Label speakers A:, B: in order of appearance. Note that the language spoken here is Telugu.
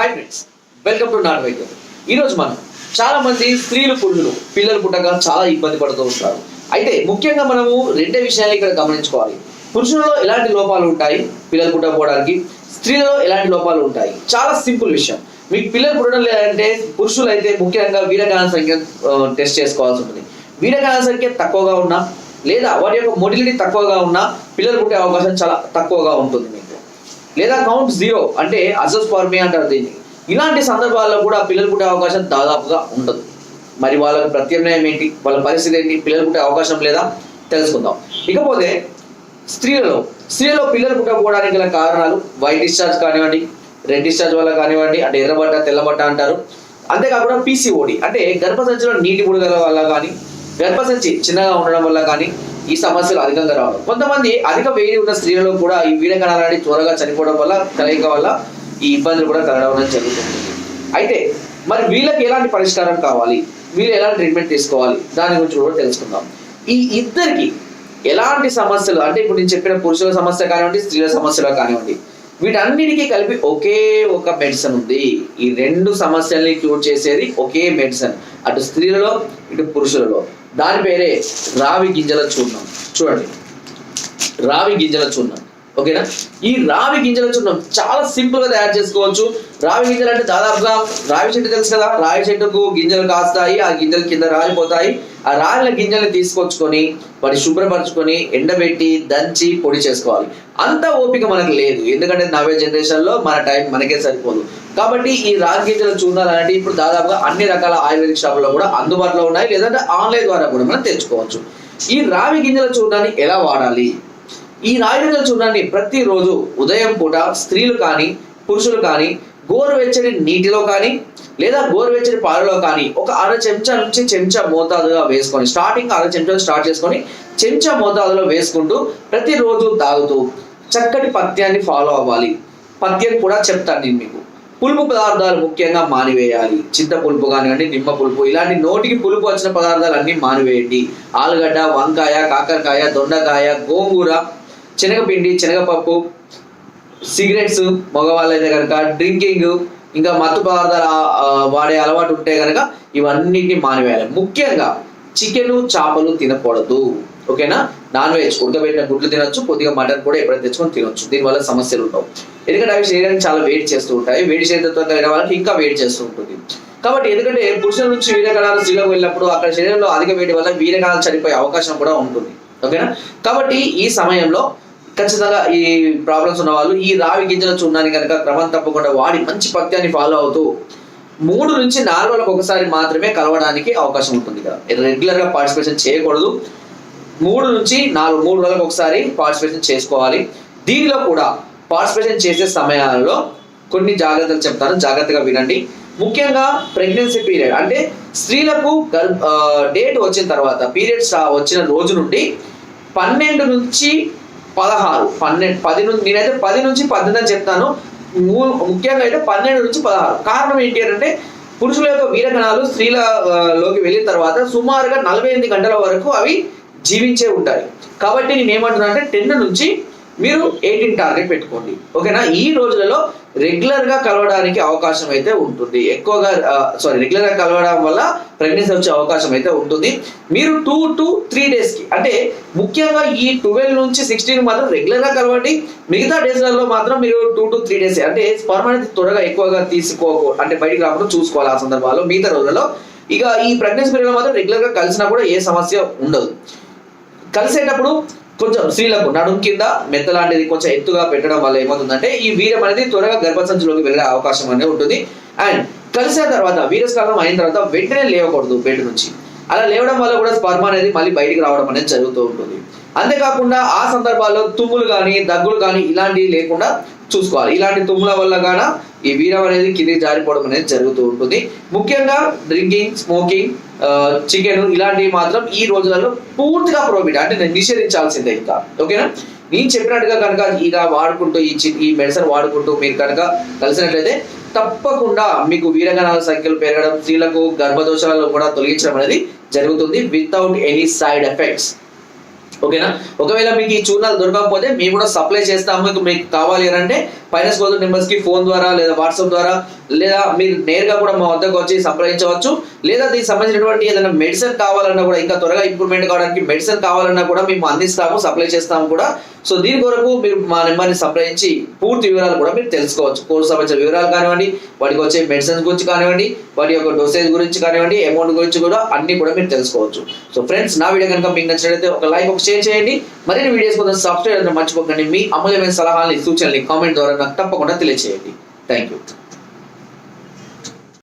A: హాయ్ ఫ్రెండ్స్ వెల్కమ్ టు నాన్ వైద్యం ఈరోజు మనం చాలా మంది స్త్రీలు పురుషులు పిల్లలు పుట్టక చాలా ఇబ్బంది పడుతూ ఉంటారు. అయితే ముఖ్యంగా మనము రెండే విషయాలు ఇక్కడ గమనించుకోవాలి. పురుషులలో ఎలాంటి లోపాలు ఉంటాయి? పిల్లలు పుట్టకపోవడానికి. స్త్రీలలో ఎలాంటి లోపాలు ఉంటాయి? చాలా సింపుల్ విషయం. మీకు పిల్లలు పుట్టడం లేదంటే పురుషులు అయితే ముఖ్యంగా వీరగాన సంఖ్య టెస్ట్ చేసుకోవాల్సి ఉంటుంది. వీరగాన సంఖ్య తక్కువగా ఉన్నా లేదా వాటి యొక్క మొటిలిటీ తక్కువగా ఉన్నా పిల్లలు పుట్టే అవకాశం చాలా తక్కువగా ఉంటుంది. లేదా కౌంట్ జీరో అంటే అజోస్పర్మి అంటారు దీన్ని. ఇలాంటి సందర్భాల్లో కూడా పిల్లలు పుట్టే అవకాశం దాదాపుగా ఉండదు. మరి వాళ్ళకి ప్రత్యామ్నాయం ఏంటి? వాళ్ళ పరిస్థితి ఏంటి? పిల్లలు పుట్టే అవకాశం లేదా? తెలుసుకుందాం. ఇకపోతే స్త్రీలలో స్త్రీలో పిల్లలు పుట్టకపోవడానికి గల కారణాలు వైట్ డిశ్చార్జ్ కానివ్వండి రెడ్ డిశ్చార్జ్ వల్ల కానివ్వండి అంటే ఎర్రబట్ట తెల్లబట్ట అంటారు. అంతేకాకుండా పీసీఓడి అంటే గర్భసంచిలో నీటి బుడగల వల్ల కానీ గర్భసంచి చిన్నగా ఉండడం వల్ల కానీ ఈ సమస్యలు అధికంగా రావడం కొంతమంది అధిక వేడి ఉన్న స్త్రీలలో కూడా ఈ వీడ త్వరగా చనిపోవడం వల్ల కలయిక వల్ల ఈ ఇబ్బందులు కూడా కలగడం జరుగుతుంది. అయితే మరి వీళ్ళకి ఎలాంటి పరిష్కారం కావాలి? వీళ్ళు ఎలాంటి ట్రీట్మెంట్ తీసుకోవాలి? దాని గురించి కూడా తెలుసుకుందాం. ఈ ఇద్దరికి ఎలాంటి సమస్యలు అంటే ఇప్పుడు నేను చెప్పిన పురుషుల సమస్య కానివ్వండి స్త్రీల సమస్యలు కానివ్వండి వీటన్నిటికీ కలిపి ఒకే ఒక మెడిసిన్ ఉంది. ఈ రెండు సమస్యల్ని క్యూర్ చేసేది ఒకే మెడిసిన్. అటు స్త్రీలలో ఇటు పురుషులలో. దాని పేరే రావి గింజల చూర్ణం. చూడండి. రావి గింజల చూర్ణం. ఓకేనా? ఈ రావి గింజల చూర్ణం చాలా సింపుల్గా తయారు చేసుకోవచ్చు. రావి గింజలు అంటే దాదాపుగా రావి చెట్టు తెలుసు కదా? రావి చెట్టుకు గింజలు కాస్తాయి ఆ గింజలు కింద రాలిపోతాయి. ఆ రాలిన గింజల్ని తీసుకొచ్చుకొని వాటి శుభ్రపరచుకొని ఎండబెట్టి దంచి పొడి చేసుకోవాలి. అంత ఓపిక మనకు లేదు. ఎందుకంటే నవే జనరేషన్లో మన టైం మనకే సరిపోదు. కాబట్టి ఈ రాగి గింజలు చూడాలంటే ఇప్పుడు దాదాపుగా అన్ని రకాల ఆయుర్వేదిక్ షాపుల్లో కూడా అందుబాటులో ఉన్నాయి లేదంటే ఆన్లైన్ ద్వారా కూడా మనం తెచ్చుకోవచ్చు. ఈ రావి గింజల చూర్ణాన్ని ఎలా వాడాలి? ఈ రాగి గింజల చూర్ణాన్ని ప్రతిరోజు ఉదయం పూట స్త్రీలు కానీ పురుషులు కానీ గోరువెచ్చని నీటిలో కానీ లేదా గోరువెచ్చని పాలలో కానీ ఒక అర చెంచా నుంచి చెంచా మోతాదుగా వేసుకొని స్టార్టింగ్ అర చెంచా స్టార్ట్ చేసుకొని చెంచా మోతాదులో వేసుకుంటూ ప్రతిరోజు తాగుతూ చక్కటి పథ్యాన్ని ఫాలో అవ్వాలి. పథ్యం కూడా చెప్తాను నేను మీకు. పులుపు పదార్థాలు ముఖ్యంగా మానివేయాలి. చింత పులుపు కానివ్వండి నిమ్మ పులుపు ఇలాంటి నోటికి పులుపు వచ్చిన పదార్థాలు అన్ని మానివేయండి. ఆలుగడ్డ వంకాయ కాకరకాయ దొండకాయ గోంగూర శనగపిండి శనగపప్పు సిగరెట్స్ మగవాళ్ళైతే కనుక డ్రింకింగ్ ఇంకా మత్తు పదార్థాలు వాడే అలవాటు ఉంటే కనుక ఇవన్నిటిని మానివేయాలి. ముఖ్యంగా చికెన్ చేపలు తినకూడదు. ఓకేనా? నాన్ వెజ్ ఉడకబెట్టిన గుడ్లు తినొచ్చు కొద్దిగా మటన్ కూడా ఎప్పుడైనా తెచ్చుకొని తినొచ్చు. దీనివల్ల సమస్యలు ఉండవు. ఎందుకంటే అవి శరీరాన్ని చాలా వేడి చేస్తూ ఉంటాయి. వేడి శరీరంతో కలిగిన వాళ్ళకి ఇంకా వేడి చేస్తూ ఉంటుంది. కాబట్టి ఎందుకంటే పురుషుల నుంచి వీరకణాలు స్త్రీలకు వెళ్ళినప్పుడు అక్కడ శరీరంలో అధిక వేడి వల్ల వీరకణాలు చనిపోయే అవకాశం కూడా ఉంటుంది. ఓకేనా? కాబట్టి ఈ సమయంలో ఖచ్చితంగా ఈ ప్రాబ్లమ్స్ ఉన్న వాళ్ళు ఈ రావి గింజల చూడడానికి కనుక క్రమం తప్పకుండా వాడి మంచి పత్యాన్ని ఫాలో అవుతూ మూడు నుంచి నాలుగు రోజులకు ఒకసారి మాత్రమే కలవడానికి అవకాశం ఉంటుంది కదా. రెగ్యులర్గా పార్టిసిపేషన్ చేయకూడదు. మూడు నుంచి నాలుగు మూడు రోజులకు ఒకసారి పార్టిసిపేషన్ చేసుకోవాలి. దీనిలో కూడా పార్టిసిపేషన్ చేసే సమయాలలో కొన్ని జాగ్రత్తలు చెప్తాను. జాగ్రత్తగా వినండి. ముఖ్యంగా ప్రెగ్నెన్సీ పీరియడ్ అంటే స్త్రీలకు డేట్ వచ్చిన తర్వాత పీరియడ్స్ వచ్చిన రోజు నుండి పన్నెండు నుంచి పదహారు పన్నెండు పది నుంచి నేనైతే పది నుంచి పద్దెనిమిది అని చెప్తాను. మూ- ముఖ్యంగా అయితే పన్నెండు నుంచి పదహారు. కారణం ఏంటి అంటే పురుషుల యొక్క వీరగణాలు స్త్రీలలోకి వెళ్ళిన తర్వాత సుమారుగా నలభై ఎనిమిది గంటల వరకు అవి జీవించే ఉంటాయి. కాబట్టి నేను ఏమంటున్నా అంటే టెన్ నుంచి మీరు ఎయిటీన్ టార్గెట్ పెట్టుకోండి. ఓకేనా? ఈ రోజులలో రెగ్యులర్గా కలవడానికి అవకాశం అయితే ఉంటుంది. ఎక్కువగా సారీ రెగ్యులర్గా కలవడం వల్ల ప్రెగ్నెన్సీ వచ్చే అవకాశం అయితే ఉంటుంది. మీరు టూ టు త్రీ డేస్కి అంటే ముఖ్యంగా ఈ ట్వెల్వ్ నుంచి సిక్స్టీన్ మాత్రం రెగ్యులర్గా కలవండి. మిగతా డేస్లలో మాత్రం మీరు టూ టు త్రీ డేస్ అంటే స్పర్మ్ అనేది త్వరగా ఎక్కువగా తీసుకోకు అంటే బయటికి రాకుండా చూసుకోవాలి ఆ సందర్భాల్లో మిగతా రోజులలో. ఇక ఈ ప్రెగ్నెన్సీ పీరియడ్లో మాత్రం రెగ్యులర్గా కలిసినా కూడా ఏ సమస్య ఉండదు. కలిసేటప్పుడు కొంచెం స్త్రీలకు నడుం కింద మెత్త లాంటిది కొంచెం ఎత్తుగా పెట్టడం వల్ల ఏమవుతుందంటే ఈ వీర్యం అనేది త్వరగా గర్భసంచిలోకి వెళ్ళే అవకాశం అనేది ఉంటుంది. అండ్ కలిసిన తర్వాత వీరస్కాలం అయిన తర్వాత వెంటనే లేవకూడదు బెడ్ నుంచి. అలా లేవడం వల్ల కూడా స్పర్మ అనేది మళ్ళీ బయటికి రావడం అనేది జరుగుతూ ఉంటుంది. అంతేకాకుండా ఆ సందర్భాల్లో తుమ్ములు కానీ దగ్గులు కానీ ఇలాంటివి లేకుండా చూసుకోవాలి. ఇలాంటి తుమ్ముల వల్ల కానీ ఈ వీరం అనేది కిందికి జారిపోవడం అనేది జరుగుతూ ఉంటుంది. ముఖ్యంగా డ్రింకింగ్ స్మోకింగ్ చికెన్ ఇలాంటివి మాత్రం ఈ రోజులలో పూర్తిగా ప్రోబిట్ అంటే నేను నిషేధించాల్సిందే ఇంకా. ఓకేనా? నేను చెప్పినట్టుగా కనుక ఇలా వాడుకుంటూ ఈ చి- ఈ మెడిసిన్ వాడుకుంటూ మీరు కనుక కలిసినట్లయితే తప్పకుండా మీకు వీరగణాల సంఖ్యలు పెరగడం స్త్రీలకు గర్భదోషాలను కూడా తొలగించడం అనేది జరుగుతుంది వితౌట్ ఎనీ సైడ్ ఎఫెక్ట్స్ ఓకేనా? ఒకవేళ మీకు ఈ చూర్ణాలు దొరకకపోతే మేము కూడా సప్లై చేస్తాము. మీకు మీకు కావాలి అంటే పైన స్కోర్ నెంబర్స్కి ఫోన్ ద్వారా లేదా వాట్సాప్ ద్వారా లేదా మీరు నేరుగా కూడా మా వద్దకు వచ్చి సంప్రదించవచ్చు లేదా దీనికి సంబంధించినటువంటి ఏదైనా మెడిసిన్ కావాలన్నా కూడా ఇంకా త్వరగా ఇంప్రూవ్మెంట్ కావడానికి మెడిసిన్ కావాలన్నా కూడా మేము అందిస్తాము సప్లై చేస్తాము కూడా. సో దీని కొరకు మీరు మా నెంబర్ని సంప్రదించి పూర్తి వివరాలు కూడా మీరు తెలుసుకోవచ్చు. కోర్సు సంబంధించిన వివరాలు కానివ్వండి వాటికి వచ్చే మెడిసిన్స్ గురించి కానివ్వండి వాటి యొక్క డోసేజ్ గురించి కానివ్వండి అమౌంట్ గురించి కూడా అన్ని కూడా మీరు తెలుసుకోవచ్చు. సో ఫ్రెండ్స్ నా వీడియో కనుక మీకు నచ్చినట్లయితే ఒక లైక్ ఒక షేర్ చేయండి. మరిన్ని వీడియోస్ కొంచెం సబ్స్క్రైబ్ అంటే మర్చిపోకండి. మీ అమూల్యమైన సలహాలని సూచనలు కామెంట్ ద్వారా నాకు తప్పకుండా తెలియజేయండి థ్యాంక్ యూ